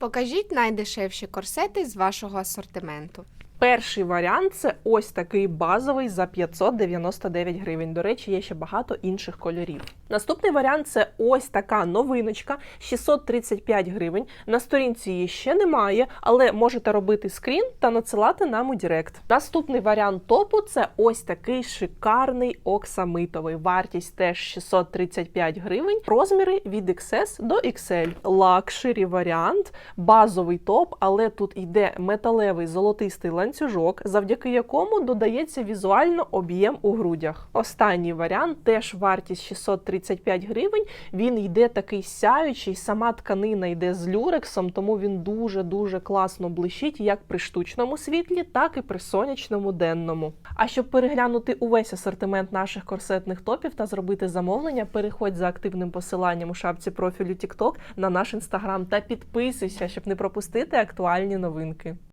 Покажіть найдешевші корсети з вашого асортименту. Перший варіант це ось такий базовий за 599 гривень. До речі, є ще багато інших кольорів. Наступний варіант це ось така новиночка 635 гривень. На сторінці її ще немає, але можете робити скрін та надсилати нам у Директ. Наступний варіант топу це ось такий шикарний оксамитовий. Вартість теж 635 гривень. Розміри від XS до XL. Лакшері варіант, базовий топ, але тут йде металевий золотистий ланцюжок, завдяки якому додається візуально об'єм у грудях. Останній варіант теж вартість 635 гривень. Він йде такий сяючий, сама тканина йде з люрексом, тому він дуже дуже класно блищить як при штучному світлі, так і при сонячному денному. А щоб переглянути увесь асортимент наших корсетних топів та зробити замовлення, переходь за активним посиланням у шапці профілю TikTok на наш інстаграм та підписуйся, щоб не пропустити актуальні новинки.